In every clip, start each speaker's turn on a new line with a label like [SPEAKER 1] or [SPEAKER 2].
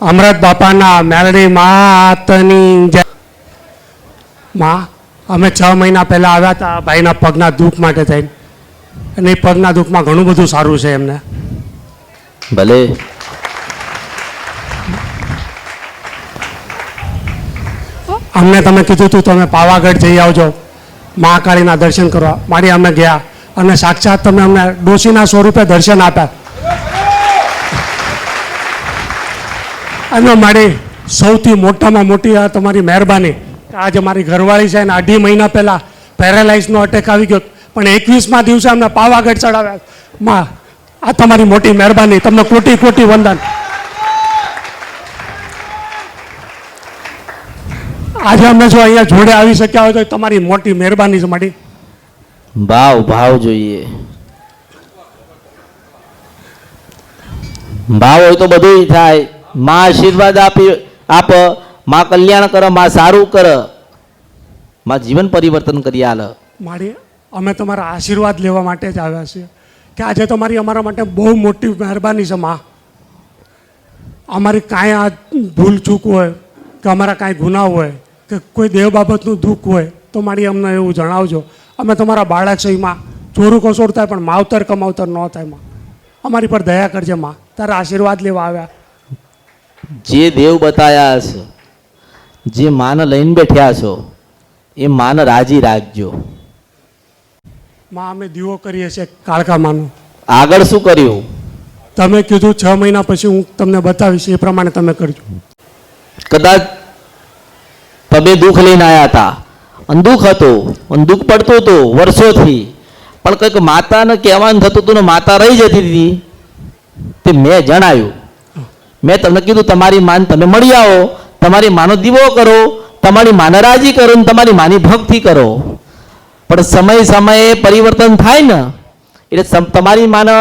[SPEAKER 1] અમરત બાપાના મેલડી માતની જય. માં અમે છ મહિના પહેલાં આવ્યા હતા ભાઈના પગના દુઃખ માટે થઈને. અને એ પગના દુઃખમાં ઘણું બધું સારું છે એમને.
[SPEAKER 2] ભલે.
[SPEAKER 1] અમને તમે કીધું હતું તમે પાવાગઢ જઈ આવજો. મહાકાળીના દર્શન કરવા. મારી અમે ગયા. અને સાક્ષાત તમે અમને ડોશીના સ્વરૂપે દર્શન આપ્યા. અને મારે સૌથી મોટામાં મોટી આ તમારી મહેરબાની આજે મારી ઘરવાળી છે ને અઢી મહિના પહેલાં પેરાલાઇઝનો અટેક આવી ગયો. પણ એકવીસમાં દિવસે અમને પાવાગઢ ચડાવ્યા. માં, આ તમારી મોટી મહેરબાની. તમને કોટી કોટી વંદન. આજે અમે જો અહીંયા જોડે આવી શક્યા હોય તો તમારી મોટી મહેરબાની છે મારી.
[SPEAKER 2] ભાવ ભાવ જોઈએ. ભાવ હોય તો બધું થાય. માં આશીર્વાદ આપી, આપ, માં કલ્યાણ કર, માં સારું કર. માં જીવન પરિવર્તન કરી આલ.
[SPEAKER 1] મારી, અમે તમારા આશીર્વાદ લેવા માટે જ આવ્યા છીએ. કે આજે તમારી અમારા માટે બહુ મોટી મહેરબાની છે, માં. અમારી કાંઈ આ ભૂલ ચૂક હોય, કે અમારા કાંઈ ગુના હોય, કે કોઈ દેવ બાબતનું દુઃખ હોય, તો મારી અમને એવું જણાવજો. અમે તમારા બાળક છે, માં. ચોરું કસોર થાય, પણ માવતર કમાવતર ન થાય, માં. અમારી પર દયા કરજે, માં. તારા આશીર્વાદ લેવા આવ્યા.
[SPEAKER 2] જે દેવ બતાયા છે જે માન લઈને બેઠ્યા છો એ માન રાજી રાખજો.
[SPEAKER 1] માં અમે દીવો કરીએ છીએ કાળકા માનું
[SPEAKER 2] આગળ શું કર્યું?
[SPEAKER 1] તમે કીધું છ મહિના પછી હું તમને બતાવીશ એ પ્રમાણે તમે કરજો.
[SPEAKER 2] કદાચ તમે દુઃખ લઈને આવ્યા હતા. અંદુખ દુઃખ હતું દુઃખ પડતું હતું વર્ષોથી. પણ કંઈક માતાને કહેવાનું થતું હતું ને માતા રહી જતી હતી. તે મેં જણાવ્યું. મેં તમને કીધું તમારી માન તમે મળી આવો તમારી માનો દીવો કરો તમારી માને રાજી કરો ને તમારી માની ભક્તિ કરો. પણ સમય સમયે પરિવર્તન થાય ને એટલે તમારી માને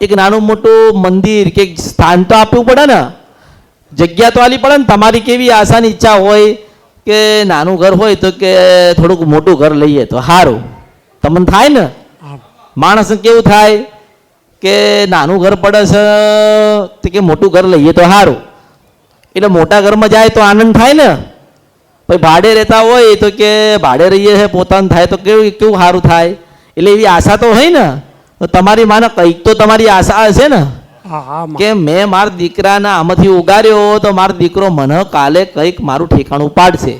[SPEAKER 2] એક નાનું મોટું મંદિર કે સ્થાન તો આપવું પડે ને જગ્યા તો આલી પડે ને તમારી કેવી આશાની ઈચ્છા હોય કે નાનું ઘર હોય તો કે થોડુંક મોટું ઘર લઈએ તો સારું. તમને થાય ને?
[SPEAKER 1] માણસ
[SPEAKER 2] માણસને કેવું થાય? કે નાનું ઘર પડે છે કે મોટું ઘર લઈએ તો સારું એટલે મોટા ઘરમાં જાય તો આનંદ થાય ને. પછી ભાડે રહેતા હોય તો કે ભાડે રહીએ છે પોતાનું થાય તો કેવું કેવું સારું થાય. એટલે એવી આશા તો હોય ને. તો તમારી માને કંઈક તો તમારી આશા હશે ને. કે મેં મારા દીકરાના આમાંથી ઉગાર્યો તો મારો દીકરો મને કાલે કંઈક મારું ઠેકાણું પાડશે.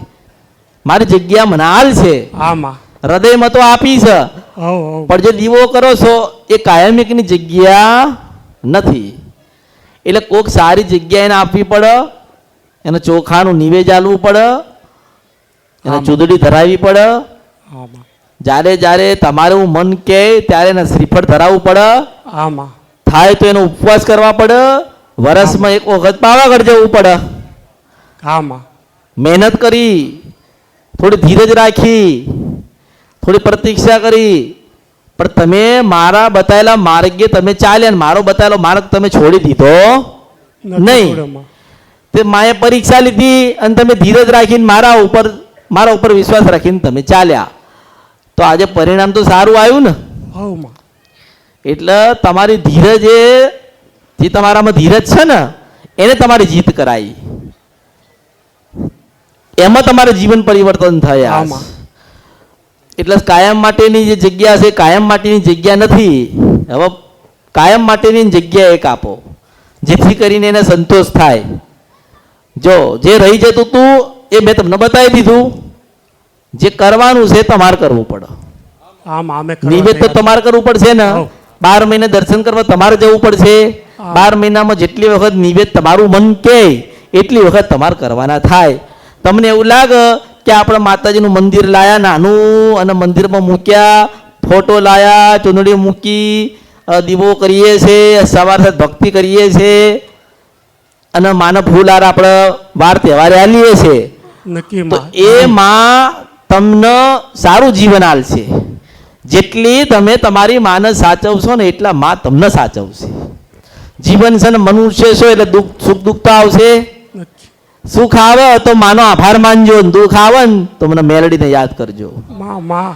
[SPEAKER 2] મારી જગ્યા મને હાલ છે
[SPEAKER 1] હા
[SPEAKER 2] હૃદયમાં તો આપી છે. પણ જે દીવો કરો છો એ કાયમિકની જગ્યા નથી. એટલે કોઈક સારી જગ્યા એને આપવી પડે એને ચોખાનું નિવેજ આલવું પડે એને ચૂદડી ધરાવવી પડે.
[SPEAKER 1] હા
[SPEAKER 2] જ્યારે જ્યારે તમારું મન કહે ત્યારે એને શ્રીફળ ધરાવવું પડે. થાય તો એનો ઉપવાસ કરવા પડે. વર્ષમાં એક વખત પાવાગઢ જવું પડે. મહેનત કરી થોડી ધીરજ રાખી થોડી પ્રતીક્ષા કરી. પણ તમે મારા બતાવેલા માર્ગે તમે ચાલ્યા ને મારો બતાવેલો માર્ગ તમે છોડી દીધો? નહીં. તે માએ પરીક્ષા લીધી અને તમે ધીરજ રાખીને મારા ઉપર મારા ઉપર વિશ્વાસ રાખીને તમે ચાલ્યા. તો આજે પરિણામ તો સારું આવ્યું ને? એટલે તમારી ધીરજ એ જે તમારામાં ધીરજ છે ને એને તમારી જીત કરાવી એમાં તમારે જીવન પરિવર્તન થયા. એટલે કાયમ માટેની જે જગ્યા છે કાયમ માટેની જગ્યા નથી. હવે કાયમ માટેની જગ્યા એક આપો. જેથી કરીને એને સંતોષ થાય. જો જે રહી જતું તું એ મેં તમને બતાવી દીધું. જે કરવાનું છે તમારે કરવું પડે. નિવેદ તો તમારે કરવું પડશે ને. બાર મહિને દર્શન કરવા તમારે જવું પડશે. બાર મહિનામાં જેટલી વખત નિવેદ તમારું મન કે એટલી વખત તમારે કરવાના થાય. તમને એવું લાગે કે આપણે માતાજીનું મંદિર લાયા નાનું અને મંદિરમાં મૂક્યા ફોટો લાયા ચૂંદડી મૂકી દીવો કરીએ છીએ સવાર સાથે ભક્તિ કરીએ છીએ અને માનવ ફૂલાર આપણે વાર તહેવારે આલીએ છે.
[SPEAKER 1] નક્કી
[SPEAKER 2] તો એ માં તમને સારું જીવન આલશે. જેટલી તમે તમારી માને સાચવશો ને એટલા માં તમને સાચવશે. જીવન છે ને મનુષ્ય છો એટલે દુઃખ સુખ દુઃખ તો આવશે. સુખ આવે તો માનો આભાર માનજો દુઃખ આવે ને તો મને મેલડીને યાદ કરજો.
[SPEAKER 1] માં માં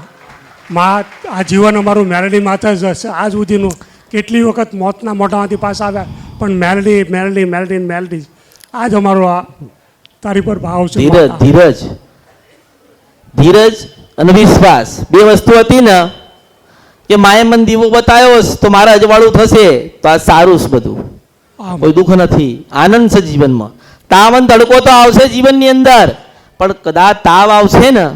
[SPEAKER 1] માં આ જીવન અમારું મેલડી માથે જ હશે. આજ સુધીનું કેટલી વખત મોતના મોઢામાંથી પાસ આવ્યા પણ મેલડી મેલડી મેલડી મેલડી આ જ અમારો આ તારી પર ભાવ છે
[SPEAKER 2] ધીરજ ધીરજ. ધીરજ અને વિશ્વાસ. બે વસ્તુ હતી ને કે માએ મને દીવો બતાવ્યો તો મારે અજવાળું થશે તો આ સારું છે બધું. કોઈ દુઃખ નથી. આનંદ છે જીવનમાં. તાવ અને તડકો તો આવશે જીવનની અંદર. પણ કદાચ તાવ આવશે ને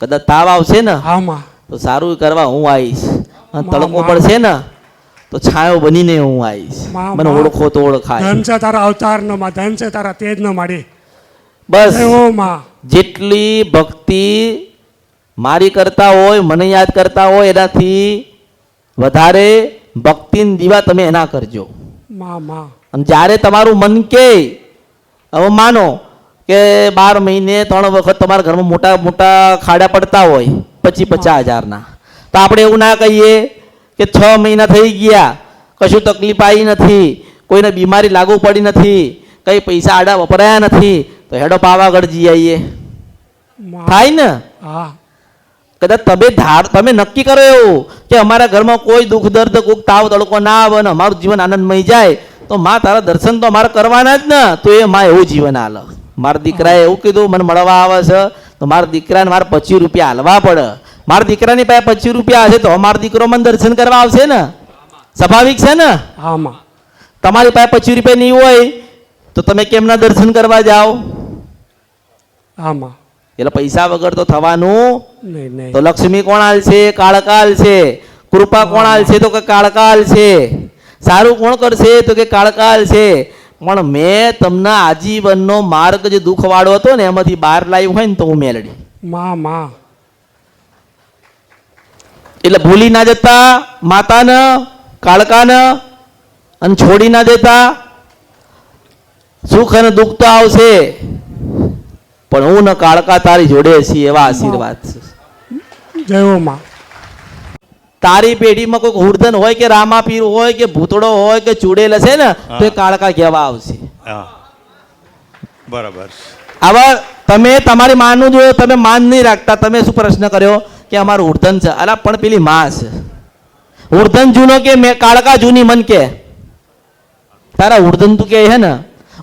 [SPEAKER 2] કદાચ તાવ આવશે ને
[SPEAKER 1] હા
[SPEAKER 2] તો સારું કરવા હું આવીશ. અને તડકો પડશે ને તો છાયો બનીને હું આવીશ. મને ઓળખો તો ઓળખાય.
[SPEAKER 1] ધન છે તારા અવતાર ન માં ધન છે તારા તેજ ન માડી
[SPEAKER 2] બસ. જેટલી ભક્તિ મારી કરતા હોય મને યાદ કરતા હોય એનાથી વધારે ભક્તિન દીવા તમે એના કરજો. અને જ્યારે તમારું મન કે હવે માનો કે બાર મહિને ત્રણ વખત તમારા ઘરમાં મોટા મોટા ખાડા પડતા હોય પચીસ પચાસ હજારના તો આપણે એવું ના કહીએ કે છ મહિના થઈ ગયા કશું તકલીફ આવી નથી કોઈને બીમારી લાગુ પડી નથી કંઈ પૈસા આડા વપરાયા નથી તો હેડો પાવાગઢ જઈ આવીએ. થાય ને?
[SPEAKER 1] હા.
[SPEAKER 2] કદાચ તમે ધાર તમે નક્કી કરો એવું કે અમારા ઘરમાં કોઈ દુઃખ દર્દ કોઈ તાવ તડકો ના આવે ને અમારું જીવન આનંદમય જાય તો માં તારા દર્શન તો મારે કરવાના જ ને. તો એ માં એવું જીવન હાલ મારા દીકરાએ એવું કીધું મને મળવા આવે છે. તો મારા દીકરાને મારે પચીસ રૂપિયા હાલવા પડે. મારા દીકરાની પાસે પચીસ રૂપિયા હશે તો મારો દીકરો મને દર્શન કરવા આવશે ને? સ્વાભાવિક છે ને?
[SPEAKER 1] હા
[SPEAKER 2] તમારી પાસે પચીસ રૂપિયા નહીં હોય તો તમે કેમના દર્શન કરવા જાઓ?
[SPEAKER 1] હા
[SPEAKER 2] એટલે પૈસા વગર તો થવાનું. તો લક્ષ્મી કોણ આલશે? કાળકાલ છે કૃપા કોણ હાલ છે તો કાળકાલ છે સારું કોણ કરશે? તો કે કાળકાલ છે. પણ મેં તમને આજીવનનો માર્ગ જે દુઃખવાળો હતો ને એમાંથી બહાર લાવ્યું હોય ને તો હું મેલડી.
[SPEAKER 1] માં માં.
[SPEAKER 2] એટલે ભૂલી ના જતા માતાને કાળકાને અને છોડી ના દેતા. સુખ અને દુઃખ તો આવશે. પણ હું ને કાળકા તારી જોડે છીએ એવા આશીર્વાદ છે.
[SPEAKER 1] જય માં.
[SPEAKER 2] તારી પેઢીમાં કોઈ હુરધન હોય કે રામાપીર હોય કે ભૂતડો હોય કે ચૂડેલ હશે ને તો એ કાળકા કહેવા આવશે?
[SPEAKER 3] બરાબર.
[SPEAKER 2] આવા તમે તમારી માનું જો તમે માન નહીં રાખતા તમે શું પ્રશ્ન કર્યો? કે અમારું ઉર્ધન છે. અલા પણ પેલી માં છે. ઉર્ધન જૂનો કે મેં કાળકા જૂની મન કે? તારા ઉર્ધન તું કે હે ને?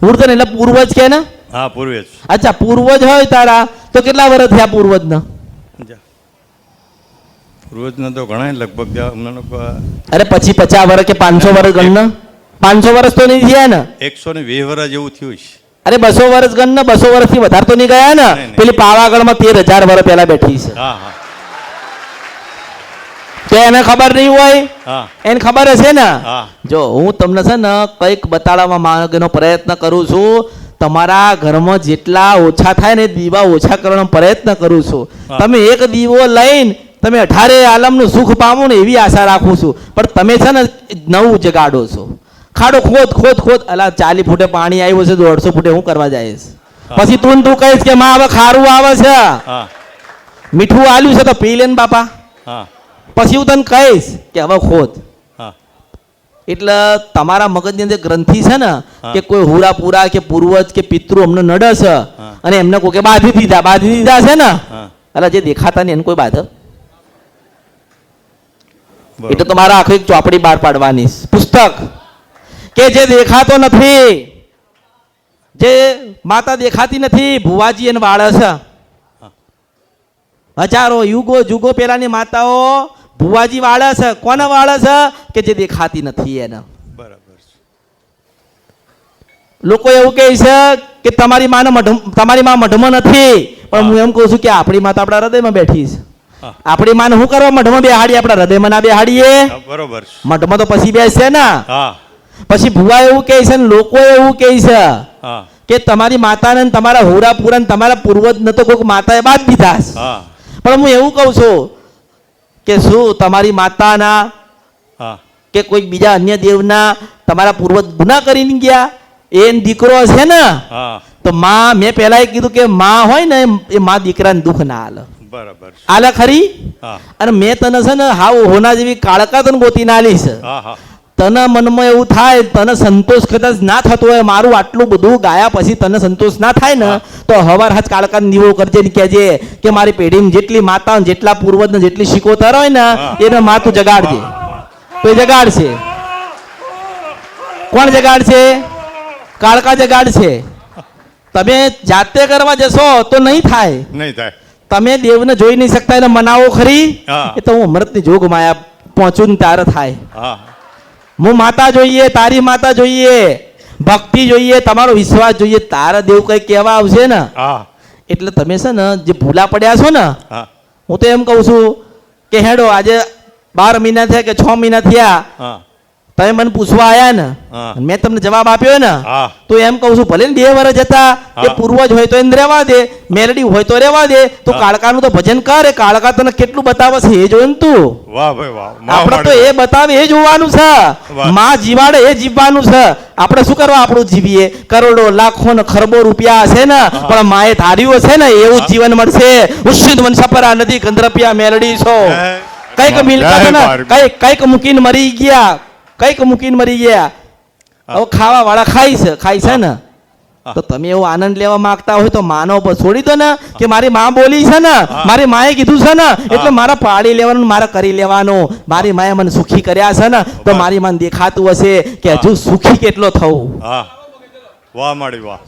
[SPEAKER 2] ઉર્ધન એટલે પૂર્વજ કે ને?
[SPEAKER 3] હા પૂર્વજ.
[SPEAKER 2] અચ્છા પૂર્વજ હોય તારા તો કેટલા વર્ષ થયા પૂર્વજના.
[SPEAKER 3] પૂર્વજના તો ઘણા લગભગ
[SPEAKER 2] અરે પછી પચાસ વર્ષ કે પાંચસો વર્ષ ગણના? પાંચસો વર્ષ તો નહીં થયા ને?
[SPEAKER 3] એકસો ને વીસ વર્ષ જેવું થયું છે.
[SPEAKER 2] અરે બસો વર્ષ ગણ ને બસો વર્ષથી વધારે તો નહીં ગયા ને. પેલી પાવાગઢમાં તેર હજાર વર્ષ પહેલા બેઠી છે. તો એને ખબર નહીં હોય? એને ખબર હશે ને? જો હું તમને છે ને કંઈક બતાડવા માંગનો પ્રયત્ન કરું છું. તમારા ઘરમાં જેટલા ઓછા થાય ને દીવા ઓછા કરવાનો પ્રયત્ન કરું છું. તમે એક દીવો લઈને તમે અઢારે આલમનું સુખ પામો ને એવી આશા રાખું છું. પણ તમે છે ને નવું જગાડો છો. ખાડો ખોદ ખોદ ખોદ. અલા ચાલી ફૂટે પાણી આવ્યું છે દોઢસો ફૂટે હું કરવા જઈશ. પછી તું તું કહીશ કે માં હવે ખારું આવે છે. મીઠું આલ્યું છે તો પી લે ને બાપા. પછી હું તને કહીશ કે હવે ખોદ. એટલે તમારા મગજની અંદર ગ્રંથિ છે ને કે કોઈ હુરા પૂરા કે પૂર્વજ કે પિતૃ અમને નડે છે અને એમને કોઈ કે બાંધી દીધા. બાંધી દીધા છે ને? એટલે જે દેખાતા ને એને કોઈ બાધ. એટલે તમારે આખી ચોપડી બહાર પાડવાની પુસ્તક. કે જે દેખાતો નથી જે માતા દેખાતી નથી ભુવાજી એને વાળે છે. હજારો યુગો જુગો પેલાની માતાઓ ભુવાજી વાળે છે. કોને વાળે છે? કે જે દેખાતી નથી એને.
[SPEAKER 3] બરાબર
[SPEAKER 2] લોકો એવું કહે છે કે તમારી માને મઢ તમારી માં મઢમાં નથી. પણ હું એમ કહું છું કે આપણી માતા આપણા હૃદયમાં બેઠી છે. આપણી માન શું કરવા? મઢમાં બેહાડીએ આપણા હૃદયમાં ના બે
[SPEAKER 3] હાડીએ બરોબર
[SPEAKER 2] મઢમાં તો પછી બેસશે ને? પછી ભુવા એવું કહે છે ને લોકો એવું કહે છે કે તમારી માતાને ને તમારા હોરા પૂરા તમારા પૂર્વજ ન તો કોઈક માતાએ બાદ દીધા પણ હું એવું કહું છું કે શું તમારી માતાના કે કોઈક બીજા અન્ય દેવના તમારા પૂર્વજ ગુના કરીને ગયા? એ દીકરો છે ને? તો માં મેં પહેલા એ કીધું કે માં હોય ને એ માં દીકરાને દુઃખ ના હાલે
[SPEAKER 3] બરાબર
[SPEAKER 2] આલે ખરી? અને મેં તને છે ને હાવ હોના જેવી કાળકા તને ગોતી ના આલી છે તને મનમાં એવું થાય તને સંતોષ કદાચ ના થતો હોય મારું આટલું બધું ગાયા પછી તને સંતોષ ના થાય ને તો હવાર હાથ કાળકા નીવો કરજે ને કહેજે કે મારી પેઢીમાં જેટલી માતા જેટલા પૂર્વજ ને જેટલી શીખોતર હોય ને. એને માતું જગાડજે. તો એ જગાડશે. કોણ જગાડશે? કાળકા જગાડશે. છે તમે જાતે કરવા જશો તો નહીં થાય.
[SPEAKER 3] નહીં થાય.
[SPEAKER 2] તમે દેવને જોઈ નહીં શકતા એને મનાવો ખરી? એ તો હું અમૃતની જોગ માયા પહોંચું ને ત્યારે થાય.
[SPEAKER 3] હું.
[SPEAKER 2] માતા જોઈએ તારી માતા જોઈએ ભક્તિ જોઈએ તમારો વિશ્વાસ જોઈએ તારા દેવ કઈ કહેવા આવશે ને? એટલે તમે છે ને જે ભૂલા પડ્યા છો ને
[SPEAKER 3] હું.
[SPEAKER 2] તો એમ કહું છું કે હેડો આજે બાર મહિના થયા કે છ મહિના થયા તમે મને પૂછવા આયા ને મેં તમને જવાબ આપ્યો ને તો એમ કહું છું ભલે બે વર્ષ હતા કે પૂર્વજ હોય તો એને રહેવા દે મેલડી હોય તો રહેવા દે તો કાળકાનું તો ભજન કરે કાળકા તને કેટલું બતાવે છે એ જોયું તું.
[SPEAKER 3] વાહ ભાઈ વાહ મા
[SPEAKER 2] આપણે તો એ બતાવે એ જોવાનું છે. માં જીવાડે એ જીવવાનું છે. આપણે શું કરવા આપણું જીવીએ? કરોડો લાખો ને ખરબો રૂપિયા હશે ને પણ માએ ધાર્યું હશે ને એવું જીવન મળશે. ઉશ્ચિત વંશપરા નદી કંદ્રપિયા મેલડી છો. કંઈક મિલકત ને કંઈક કંઈક મૂકીને મરી ગયા. કંઈક મૂકીને મરી ગયા. હવે ખાવા વાળા ખાય છે ખાય છે ને? તો તમે એવો આનંદ લેવા માંગતા હોય તો માનો પર છોડી દો ને કે મારી માં બોલી છે ને મારી માએ કીધું છે ને એટલે મારા પાડી લેવાનું મારે કરી લેવાનું. મારી માએ મને સુખી કર્યા છે ને તો મારી મન દેખાતું હશે કે હજુ સુખી કેટલો થવું.
[SPEAKER 3] વાહ માડી વાહ.